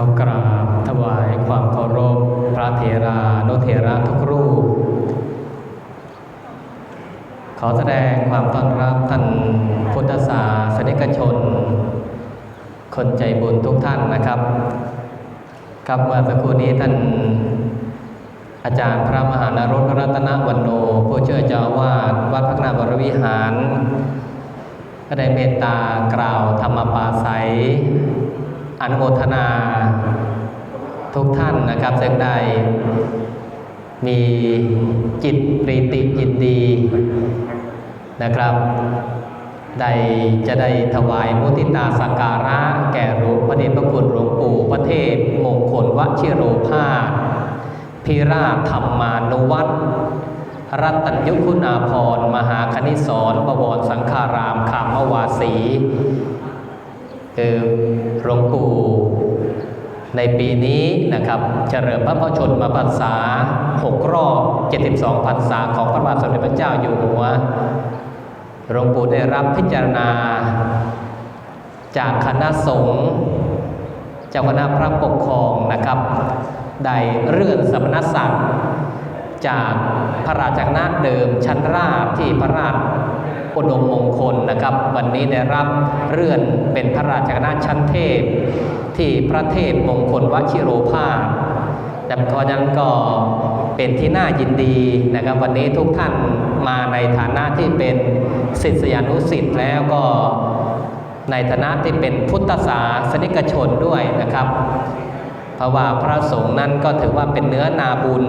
ขอกราบถวายความเคารพพระเถรานุเถระทุกรูป ขอแสดงความต้อนรับท่านพุทธศาสนิกชน คนใจบุญทุกท่านนะครับ ครับเมื่อสักครู่นี้ท่านอาจารย์พระมหานรสรัตนวันโนผู้เช่วยเจ้าวาสวัดพักนาบรวิหารก็ได้เมตตากล่าวธรรมปาศัยอนุโมทนา ทุกท่านนะครับซึ่งได้มีจิตปรีติยินดีนะครับได้จะได้ถวายมุติตาสักการะ แก่หลวงพระเดชพระคุณหลวงปู่พระเทพมงคลวชิโรภาสพิราธรรมานุวัตรรัตนยุคุณาพรมหาคณิสรบวรสังฆารามขามวาสีคือหลวงปู่ ในปีนี้นะครับเฉลิมพระพชนมพรรษา 6 รอบ 72 พรรษาของพระบาทสมเด็จพระเจ้าอยู่หัวหลวงปู่ได้รับพิจารณา จากคณะสงฆ์เจ้าคณะพระปกครองนะครับได้เลื่อนสมณศักดิ์จากพระราชคณะเดิมชั้นราชที่พระราช อุดมมงคลนะครับ วันนี้ได้รับเลื่อนเป็นพระราชคณะชั้นเทพ ที่พระเทพมงคลวชิโรภาสแต่เพราะฉะนั้นก็เป็นที่น่ายินดีนะครับ วันนี้ทุกท่านมาในฐานะที่เป็นศิษยานุศิษย์แล้วก็ในฐานะที่เป็นพุทธศาสนิกชนด้วยนะครับ เพราะว่าพระสงฆ์นั้นก็ถือว่าเป็นเนื้อนาบุญ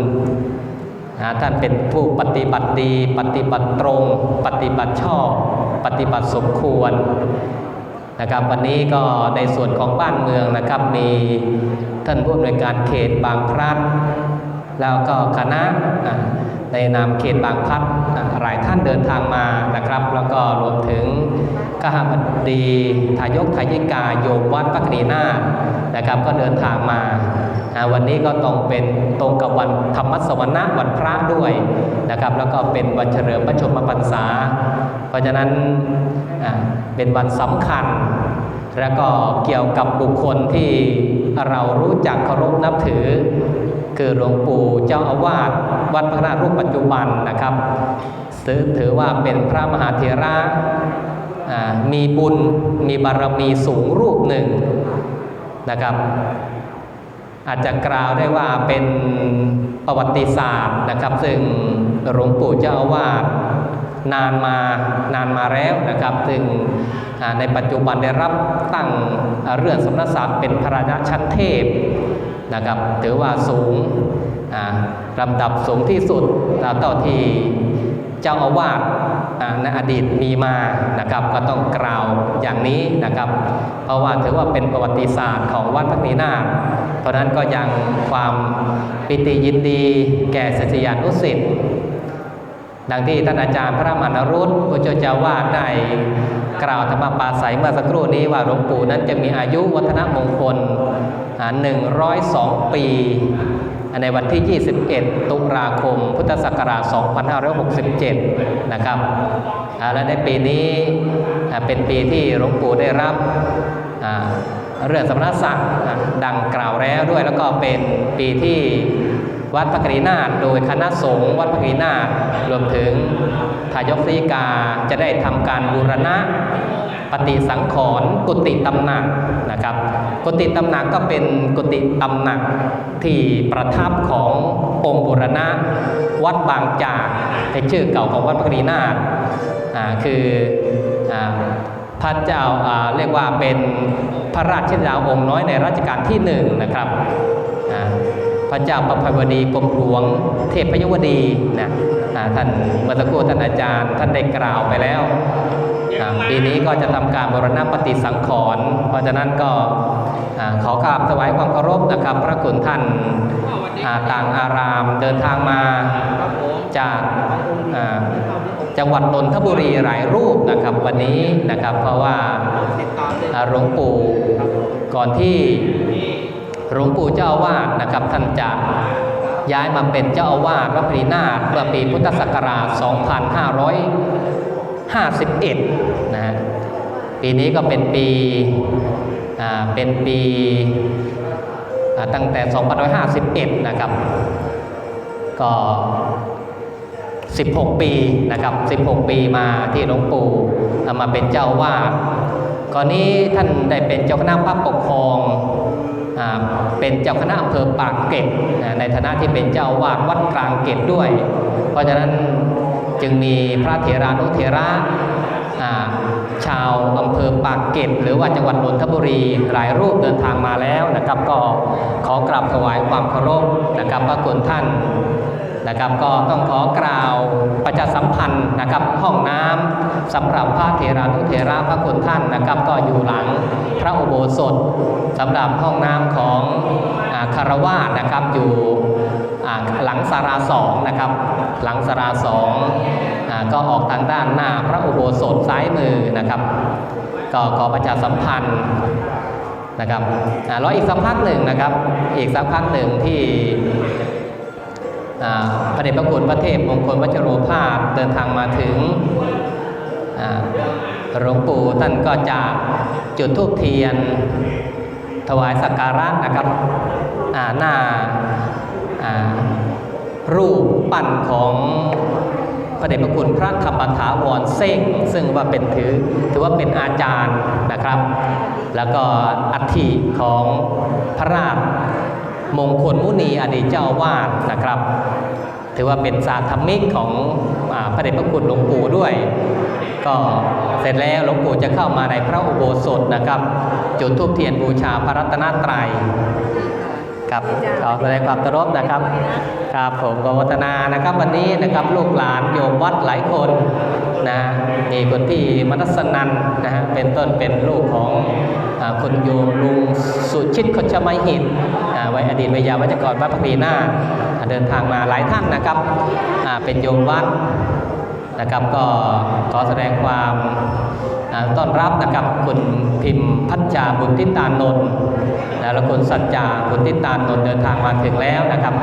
นะท่านเป็นผู้ปฏิบัติดี ปฏิบัติตรง ปฏิบัติชอบ ปฏิบัติสมควรนะครับวันนี้ก็ในส่วนของบ้านเมืองนะครับมีท่านผู้อำนวยการเขตบางพลัด แล้วก็คณะในนามเขตบางพลัดหลายท่านเดินทางมานะครับ แล้วก็รวมถึงกหบดีทายกทายิกาโยมวัดปักนีนานะครับก็เดินทางมา วันนี้ก็ต้องเป็นตรงกับวันธรรมสวรรณะวันพระด้วยนะครับ แล้วก็เป็นวันเฉลิมพระชนมพรรษา เพราะฉะนั้นเป็นวันสำคัญ แล้วก็เกี่ยวกับบุคคลที่เรารู้จักเคารพนับถือ คือหลวงปู่เจ้าอาวาสวัดพระนารูปปัจจุบันนะครับถือถือว่าเป็นพระมหาเถระอ่ามีบุญมีบารมีสูงรูปหนึ่งนะครับ อาจจะกล่าวได้ว่าเป็นประวัติศาสตร์นะครับ ซึ่งหลวงปู่เจ้าอาวาสนานมานานมาแล้วนะครับ ซึ่งในปัจจุบันได้รับตั้งเรือนสมณศักดิ์เป็นพระราชชั้นเทพนะครับ ถือว่าสูงอ่าลำดับสูงที่สุดแล้วเท่าที่เจ้าอาวาส ในอดีตมีมานะครับก็ต้องกล่าวอย่างนี้นะครับ เพราะว่าถือว่าเป็นประวัติศาสตร์ของวัดพักนีนาถเพราะนั้นก็ยังความปิติยินดีแก่ศิษยานุศิษย์ดังที่ท่านอาจารย์พระมานรุตผู้ช่วยเจ้าวาดได้กล่าวธรรมปาศัยเมื่อสักครู่นี้ว่าหลวงปู่นั้นจะมีอายุวัฒนมงคลหนึ่งร้อยสองปี ในวันที่ 21 ตุลาคม พุทธศักราช 2567 นะครับ และในปีนี้เป็นปีที่หลวงปู่ได้รับเรื่องสมณศักดิ์อ่าดังกล่าวแล้วด้วย แล้วก็เป็นปีที่วัดพระกรีนาถโดยคณะสงฆ์วัดพระกรีนาถรวมถึงทายกศรีกาจะได้ทำการบูรณะ ปฏิสังขรณ์กุฏิตำหนักนะครับ กุฏิตำหนักก็เป็นกุฏิตำหนักที่ประทับขององค์บุรณะวัดบางจากในชื่อเก่าของวัดพระกรีนาถอ่าคืออพระเจ้าเรียกว่าเป็นพระราชธิดาองค์น้อยในรัชกาลที่หนึ่งนะครับพระเจ้าประภวดีกรมหลวง เทพยวดีนะท่านเมื่อสักครู่ท่านอาจารย์ท่านได้กล่าวไปแล้ว ปีนี้ก็จะทำการบรณปฏิสังขรณ์เพราะฉะนั้นก็ขอกราบถวายความเคารพนะครับ พระคุณท่านต่างอารามเดินทางมาจากจังหวัดนนทบุรีหลายรูปนะครับวันนี้นะครับ เพราะว่าหลวงปู่ก่อนที่หลวงปู่เจ้าอาวาสนะครับท่านจะย้ายมาเป็นเจ้าอาวาสวัดพรีนาถเมื่อปีพุทธศักราช 2500 51นะฮะปีนี้ก็เป็นปีอ่าเป็นปีอ่าตั้งแต่ 2551 นะครับ ก็ 16 ปีนะครับ 16 ปีมาที่หลวงปู่มาเป็นเจ้าวาดก่อนนี้ท่านได้เป็นเจ้าคณะพระปกครองอ่าเป็นเจ้าคณะอำเภอปากเกร็ดนะในฐานะที่เป็นเจ้าวาดวัดกลางเกร็ดด้วย เพราะฉะนั้น จึงมีพระเถรานุเถระชาวอำเภอปากเกร็ดหรือว่าจังหวัดนนทบุรีหลายรูปเดินทางมาแล้วนะครับ ก็ขอกราบถวายความเคารพนะครับพระคุณท่านนะครับก็ต้องขอกล่าวประชาสัมพันธ์นะครับห้องน้ำสำหรับพระเถรานุเถระพระคุณท่านนะครับ ก็อยู่หลังพระอุโบสถสำหรับห้องน้ำของคารวาสนะครับอยู่ หลังสาราสองนะครับ หลังสาราสองอก็ออกทางด้านหน้าพระอุโบสถซ้ายมือนะครับ ก็ขอประชาสัมพันธ์นะครับแล้วอีกสักพักหนึ่งนะครับ อีกสักพักหนึ่งที่พระเดชพระคุณพระเทพมงคลวัชโรภาสเดินทางมาถึงหลวงปู่ท่านก็จะจุดธูปเทียนถวายสักการะนะครับหน้า รูปปั้นของพระเดชพระคุณพระธรรมถาวรเส้งซึ่งว่าเป็นถือถือว่าเป็นอาจารย์นะครับ แล้วก็อัฐิของพระราชมงคลมุนีอดีตเจ้าวาสนะครับ ถือว่าเป็นสาธมิกของอพระเดชพระคุณหลวงปู่ด้วย ก็เสร็จแล้วหลวงปู่จะเข้ามาในพระอุโบสถนะครับ จุดธูปเทียนบูชาพระรัตนตรัย ครับขอแสดงความเคารพนะครับครับผมกวัฒนานะครับ วันนี้นะครับลูกหลานโยมวัดหลายคนนะมีคนที่มนัสนันนะฮะเป็นต้นเป็นลูกของคุณโยมลุงสุชิตคชมัยหิตอ่าไว้อดีตวิยาวัจกรวัดพักดีนาถอ่าเดินทางมาหลายท่านนะครับเป็นโยมวัด นะครับก็ขอแสดงความต้อนรับนะครับคุณพิมพ์พัชจาบุญทิตานนท์และคุณสัจจาบุญทิตานนท์เดินทางมาถึงแล้วนะครับ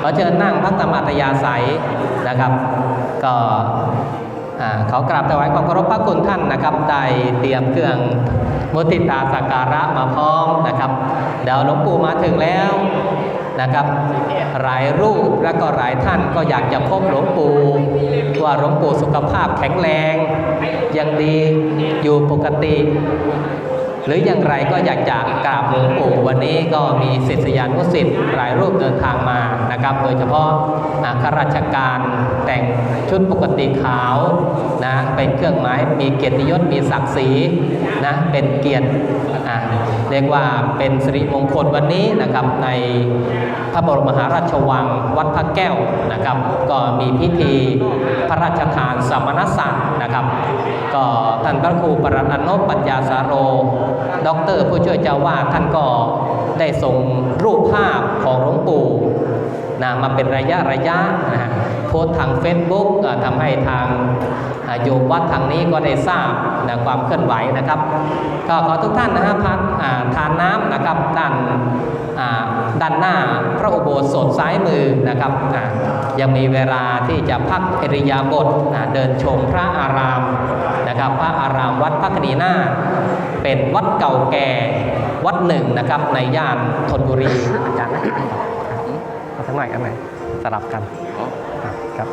ขอเชิญนั่งพักธรรมอัตยาศัยนะครับ ก็อ่ากราบถวายความเคารพพระคุณท่านนะครับได้เตรียมเครื่องมุติตาสักการะมาพร้อมนะครับ เดี๋ยวหลวงปู่มาถึงแล้ว นะครับ หลายรูปและก็หลายท่านก็อยากจะพบหลวงปู่ว่าหลวงปู่สุขภาพแข็งแรง ยังดีอยู่ปกติ หรืออย่างไรก็อยากจะกราบหลวงปู่วันนี้ก็มีศิษยานุศิษย์หลายรูปเดินทางมานะครับ โดยเฉพาะข้าราชการแต่งชุดปกติขาวนะเป็นเครื่องหมายมีเกียรติยศมีศักดิ์ศรีนะเป็นเกียรติอ่าเรียกว่าเป็นสิริมงคลวันนี้นะครับในพระบรมมหาราชวังวัดพระแก้วนะครับ ก็มีพิธีพระราชทานสมณศักดิ์นะครับ ก็ท่านพระครูปรัตนนพปัญญาสาโร ด็อกเตอร์ผู้ช่วยเจ้าวาดท่านก็ได้ส่งรูปภาพของหลวงปู่นะมาเป็นระยะระยะนะโพสทาง Facebook ทำให้ทางโยมวัดทางนี้ก็ได้ทราบนะความเคลื่อนไหวนะครับ ก็ขอทุกท่านนะฮะพักทานน้ำนะครับด้านด้านหน้าพระอุโบสถซ้ายมือนะครับยังมีเวลาที่จะพักอิริยาบถอ่าเดินชมพระอารามนะครับ พระอารามวัดพระคณีนา เป็นวัดเก่าแก่วัดหนึ่งนะครับในย่านธนบุรีอาจารย์นะเอาสักหน่อยกันไหมสลับกันครับครับ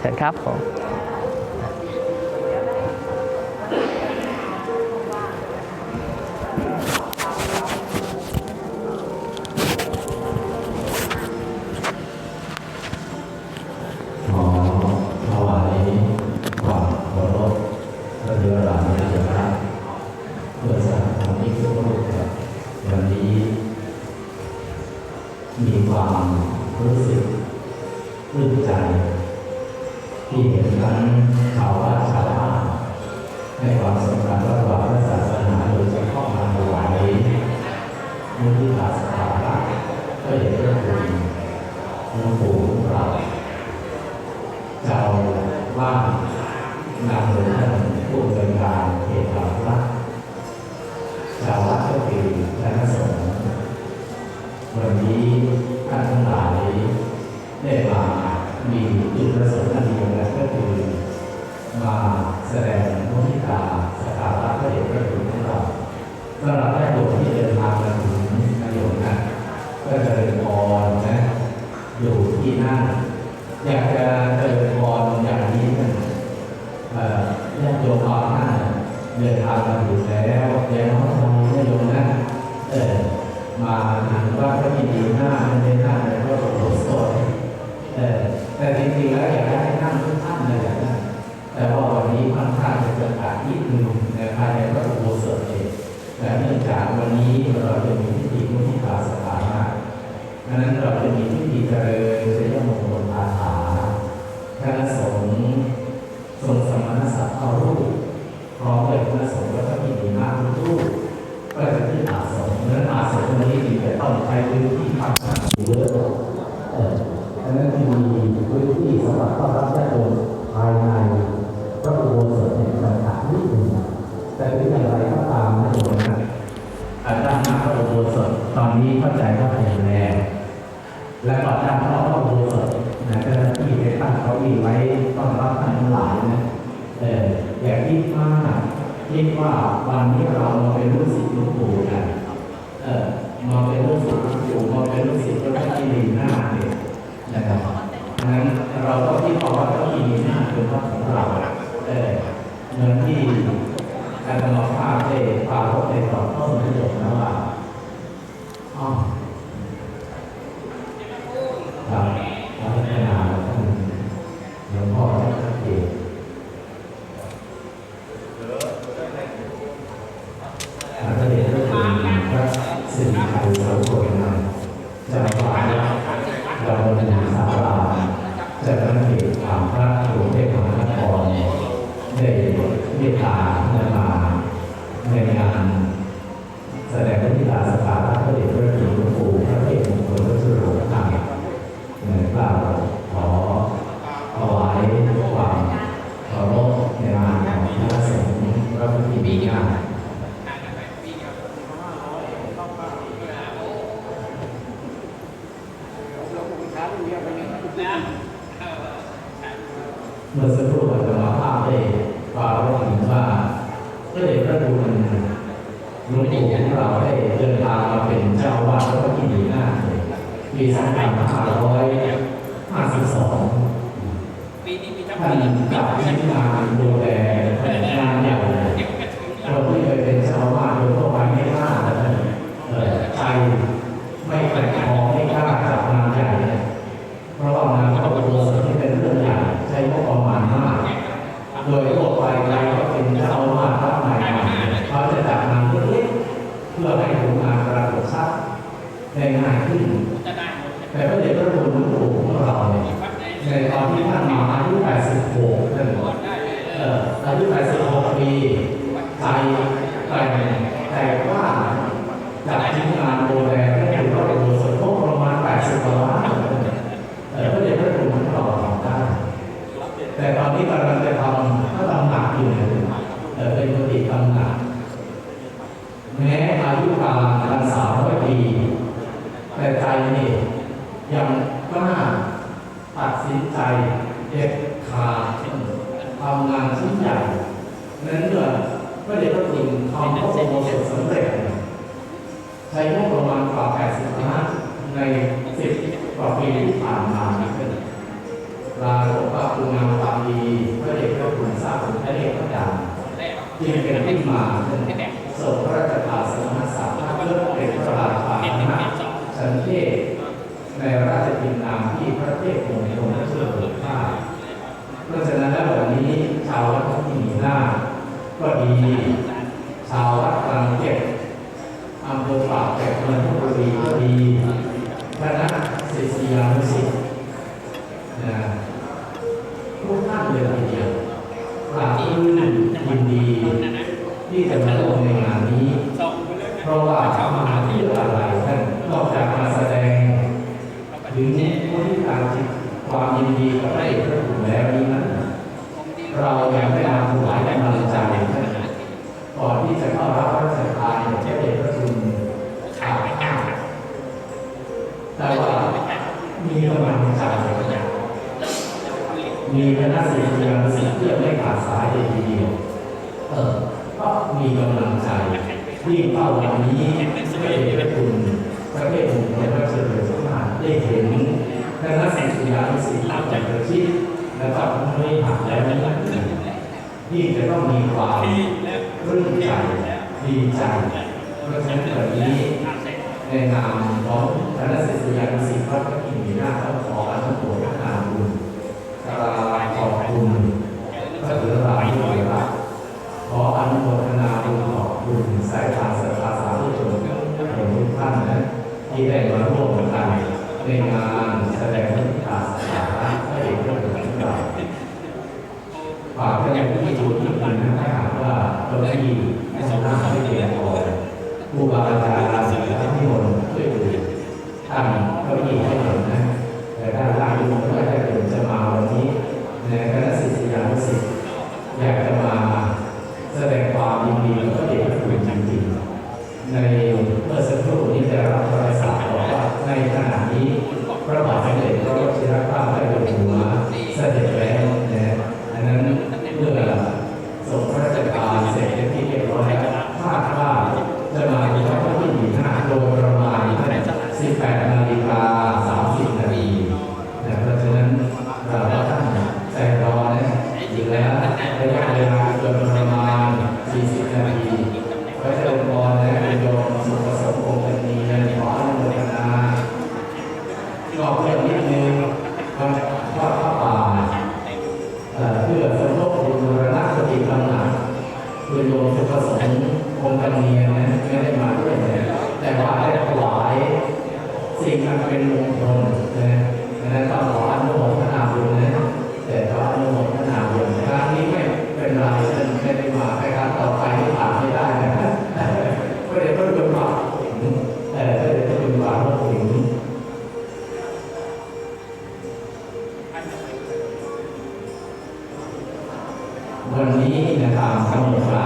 เชิญครับผม อนข้างจะจำกัดนิดนึงในภายในพระอุโบสถเองแต่เนื่องจากวันนี้เราจะมีพิธีมุทิตาสถานะดังนั้นเราจะมีพิธีเจริญเสยมงคลอาถาคณะสงฆ์ทรงสมณศักดิ์เข้ารูปพร้อมด้วยคณะสงฆ์และพระพิธีนาทุกรูปก็จะที่อาสงฆ์ดังนั้นอาสงฆ์วันนี้จึงจะต้องใช้พื้นที่ค่อนข้างเยอะดังนั้นที่มีพื้นที่สำหรับต้อนรับญาติโยมภายใน โบสถตอนนี้เข้าใจว่าแข็งแรงและก่อนด้านนอกพระอุโบสถนะเจ้าหน้าที่ได้ตั้งเก้าอีไว้ต้อนรับท่านทั้งหลายนะเอออย่าคิดมากคิดว่าวันนี้เรามาเป็นลูกศิษย์หลูกปู่กันเออมาเป็นลูกศิษย์หลวงปู่มาเป็นลูกศิษย์พระพุทธลีหน้าเนี่ยนะครับงนั้นเราก็ที่บอกว่าต้องมีหน้าเป็นวัดของเราเออเหมือนที่อาจารย์ภาพได้ปรารบในตอนต้นที่จบนะว่าอ๋อ ครับพระพัฒนาท่านหลวงพ่อท่านสังเกตพระเดชพระคุณพระสิริชัยสาวโกยนะเจ้าอาวาเราเป็นสาราจะตั้งเหตุถามพระกรุงเทพมหานครได้เมตตาได้มาในงานแสดงพระธิดาสถาพระเดชพระคุณหลวงปู่พระเทพมงคลพระสุโรธรรมในกล่าวขอถวายความเคารพในงานของพระสงฆ์พระพุทธบิดา เมื่อสักครู่อาจารย์ภาพได้กล่าวไว้ถึงว่าพระเดชพระคุณหลวงปู่ของเราได้เดินทางมาเป็นเจ้าอาวาสวัดกินีนาถปี2552ปีนี้มีทั้งท่านจับชิ้นงาดูแลงานใหญ่คนที่เคยเป็นเจ้าวาด ขึ้นแต่พระเดชพระคุณหลวงปู่ของเราเนี่ยในตอนที่ท่านมาอายุ86ท่านวัดได้เอ่ออายุ86ปีใจแกร่แต่ว่าจัดชิ้นงานดูแลให้ถึงพระอุโบสถงบประมาณ80กว่าล้านเอ่พระเดชพระคุณของเราทำได้แต่ตอนนี้กำลังจะทำก็ทำหนักอยู่เนี่ยเป็นปฏิทำหนักแม้อายุการการสา แต่ใจนี่ยังกล้าตัดสินใจเด็ดขาดทำงานชิ้นใหญ่นั้นเมื่อพระเดชพระคุณทำพระอุโบสถสำเร็จใช้งบประมาณกว่า 80ล้านใน 10 กว่าปีที่ผ่านมาขึ้นปรากฏว่าคุณงามความดีพระเดชพระคุณสร้างผลพระเดชพระดาแรกที่เป็นที่มาขึ้นส่งพระราชทานสมณศักดิ์เพื่อเป็นพระรา ทศในราชกินนามที่พระเทพมงคลพระเจ้าอยู่หัวเพราะฉะนั้นแล้ววันนี้ชาววัดที่มีหน้าก็ดีชาววัดกลางเก็บอำเภอปากแกะเมืองบุรีก็ดีคณะศิษยานุศิษย์นะทุกท่านเลยทีเดียวปราบปลื้มยินดีที่จะมาร่วมในงานนี้ เพราะว่ามาที่อะไรท่าน นอกจากมาแสดงถึงผู้ที่การจิตความยินดีกับพระเอกพระคุณแล้วนี้นั้นเรายังได้มาถวายกำลังใจท่านก่อนที่จะเข้ารับพระราชทานเจ้าเดชพระคุณขาข้าวแต่ว่ามีกำลังใจมีคณะศิษยานุศิษย์ที่ไม่ขาดสายเลยทีเดียวเออก็มีกำลังใจยิ่งเข้าวันนี้พระเดช ไม่หักแล้วนี่ยิ่งจะต้องมีความรื่นใจดีใจเพราะฉะนั้นวันนี้ในนามของคณะศิษยานุศิษย์วัดพระกินมีนาถขออนุโมทนาบุญกราบขอบคุณพระเถราผู้เถระขออนุโมทนาบุญขอบคุณสายทานศรัทธาสาธุชนทุกท่านนะที่ได้มาร่วมกันในงานแสดง เราได้ยินไม่สามารถไม่เพียงพอครูบาอาจารย์ราศีท่านที่มนช่วยดูตั้งเก้าอี้ให้หน่อยนะแต่ถ้าร่างที่มนต์ก็ได้ถึงจะมาวันนี้ในคณะศิษยานุศิษย์ ตามกำหนด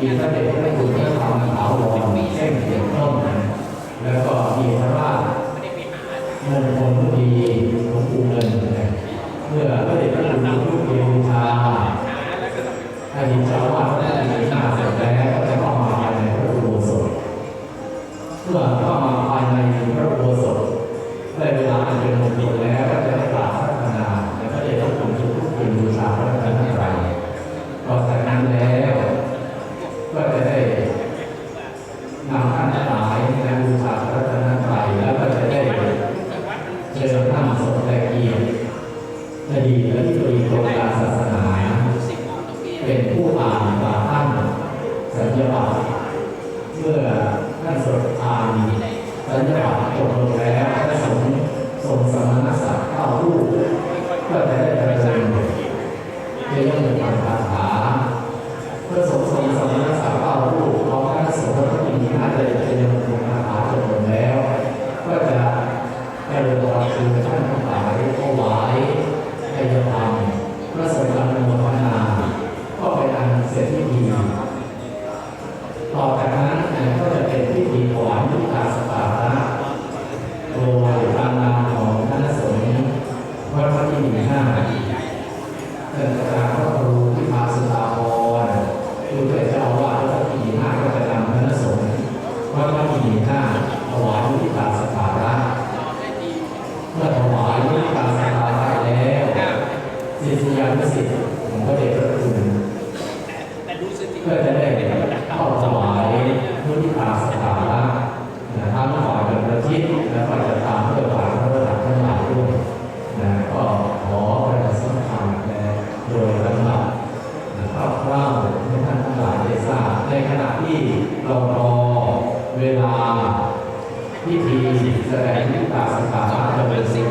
มีพระเดชพระคุณพระธรรมขาวรเช่นเดียวต้นนะแล้วก็มีพระราชมงคลพุทธีหลวงปู่เงินเมื่อพระเดชพระคุณลูกเยบูชาอดีตเจ้าอาวาสได้มีหน้าเสร็จแล้วก็จะเข้ามาภายในพระอุโบสถเมื่อเข้ามาภายในพระอุโบสถได้เวลาอันเป็นมงคลแล้ว สมแต่เกียรติอดีตและที่บดีกรมการศาสนา เป็นผู้อ่านตาท่านสัญญาบัตรเมื่อท่านสดอ่านสัญญาบัตรจบลงแล้วพระสงฆ์ทรงสมณศักดิ์เข้ารูปก็จะได้ประเสริฐในเรื่องการคาถาเพื่อสมทรงสมณศักดิ์เก้ารูปพร้อมคณะสงฆ์พระอินทร์น่าจะเป็นคาถาจบลงแล้ว ก็จะได้เรียน あ。 ที่เรารอเวลาพิธีแสดงมุทิตาสถาระจะเป็นสิ่ง